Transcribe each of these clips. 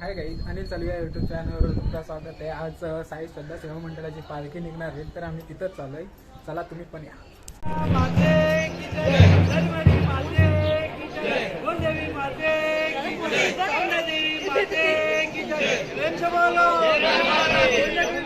हाय गाई अनिल चालू या युट्यूब चॅनलवर तुमचं स्वागत आहे आज साई श्रद्धा सेवा मंडळाची पालखी निघणार आहे तर आम्ही तिथंच चालू आहे चला तुम्ही पण या गणपती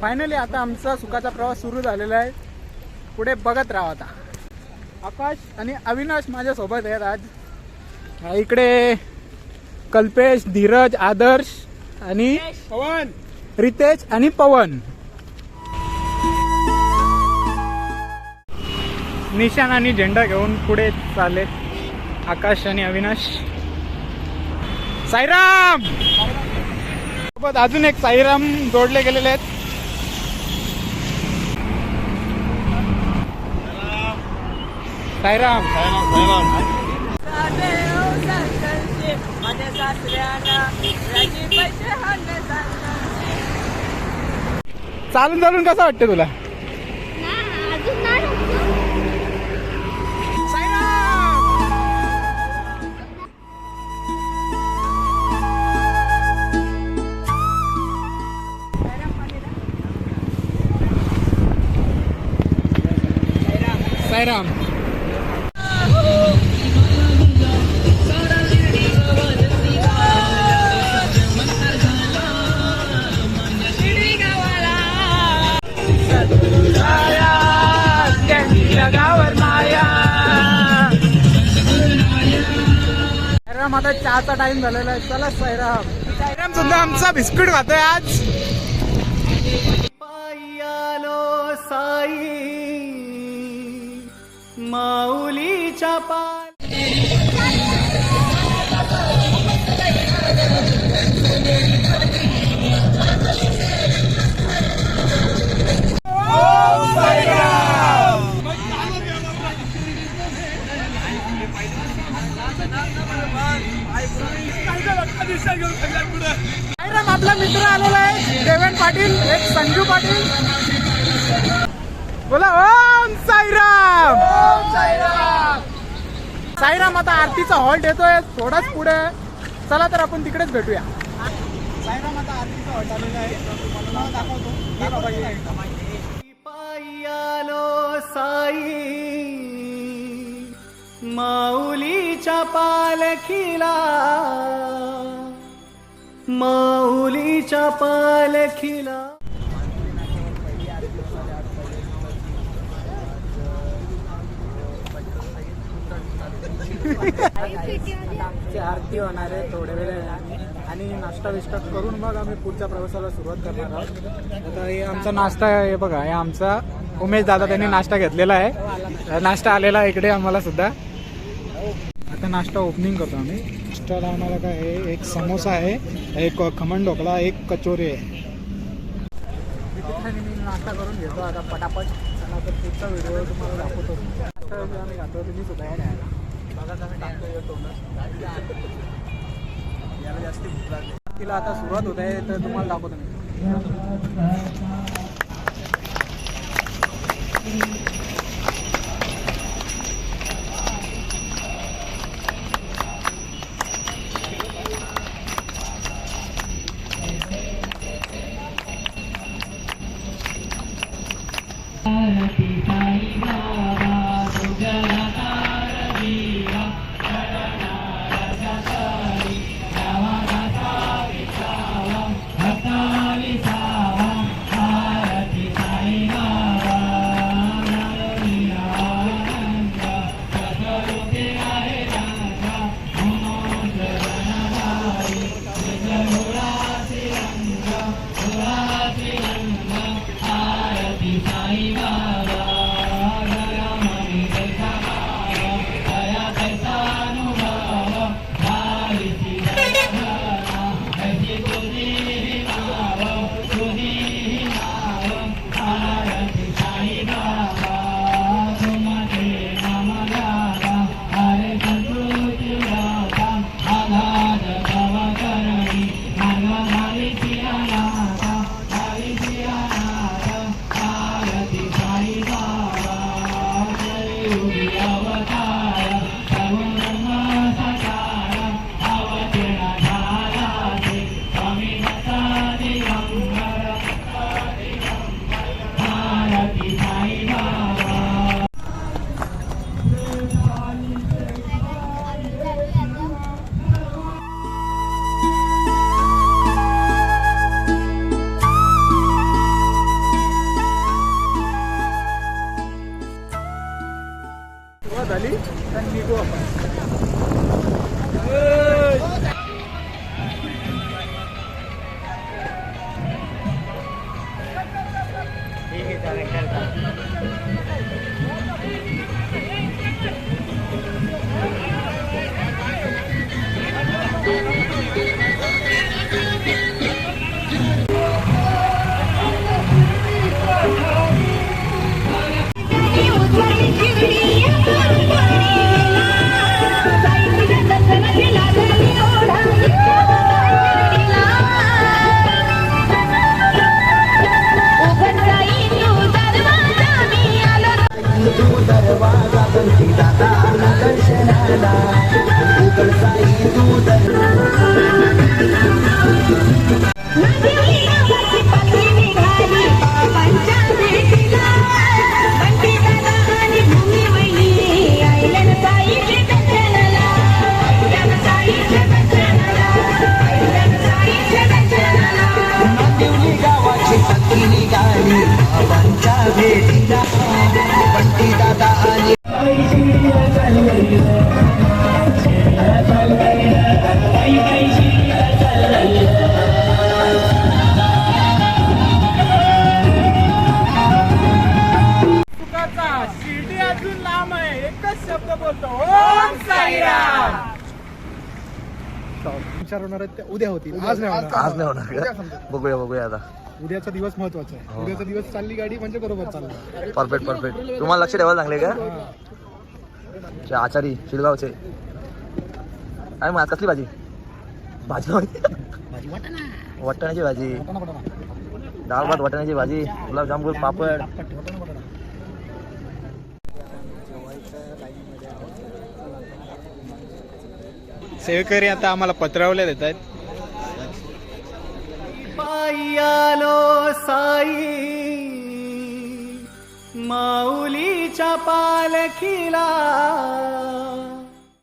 फायनली आता आमचा सुखाचा प्रवास सुरू झालेला आहे. पुढे बघत राहा आता. आकाश आणि अविनाश माझ्यासोबत आहेत आज. इकडे कल्पेश धीरज आदर्श आणि पवन. रितेश आणि पवन. निशाण आणि झेंडा घेऊन पुढे चालले आकाश आणि अविनाश. साईराम! सोबत अजून एक साईराम जोडले गेलेले आहेत. साईराम. माझ्या सासऱ्याला चालून चालून कसं वाटतं तुला? साईराम. साईराम आता चहाचा टाइम झालेला आहे. चला साईराम. साईराम सुद्धा आमचा बिस्किट खातोय आज. पायालो साई माऊलीच्या पाय साईराम आपला मित्र आलेला आहे देवेन पाटील एक संजू पाटील. बोला ओम साईराम! साईराम आता आरतीचा हॉल्ट येतोय थोडाच पुढे. चला तर आपण तिकडेच भेटूया. साईराम आता आरतीचा हॉल्ट आलेला आहे तुम्हाला दाखवतो पायालो साई माऊलीच्या पालखीला. माऊलीच्या पालखीला. आमची आरती होणार आहे थोड्या वेळ आणि नाश्ता विष्टा करून मग आम्ही पुढच्या प्रवासाला सुरुवात करणार आहोत. आता हे आमचा नाश्ता हे बघा हे आमचा उमेश दादा त्यांनी नाश्ता घेतलेला आहे. नाश्ता आलेला आहे इकडे आम्हाला सुद्धा. आता नाश्ता ओपनिंग करतो आम्ही. एक्स्ट्राला आम्हाला काय आहे एक समोसा आहे एक खमण ढोकळा एक कचोरी आहे. मी नाश्ता करून घेतो आता पटापट. चला तर पुढचा व्हिडिओ तुम्हाला दाखवतो. नाश्ता आम्ही तुम्ही सुद्धा याला जास्ती भूक लागली. तिला आता सुरुवात होत आहे तर तुम्हाला दाखवतो मी. उद्या होतील. आज नाही होणार. आज नाही होणार का? बघूया बघूया आता. उद्याचा दिवस महत्त्वाचा आहे. उद्याचा दिवस चालली गाडी म्हणजे बरोबर चालला परफेक्ट परफेक्ट तुम्हाला लक्ष ठेवायला लागले का? आचारी शिलगावचे काय मग कसली भाजी? भाजी माहिती वाटाण्याची भाजी. डाळ भात वाटाण्याची भाजी गुलाबजामुन पापड. सेवेकरी आता आम्हाला पत्रावले देत आहेत. आलो साई माऊलीच्या पालखीला.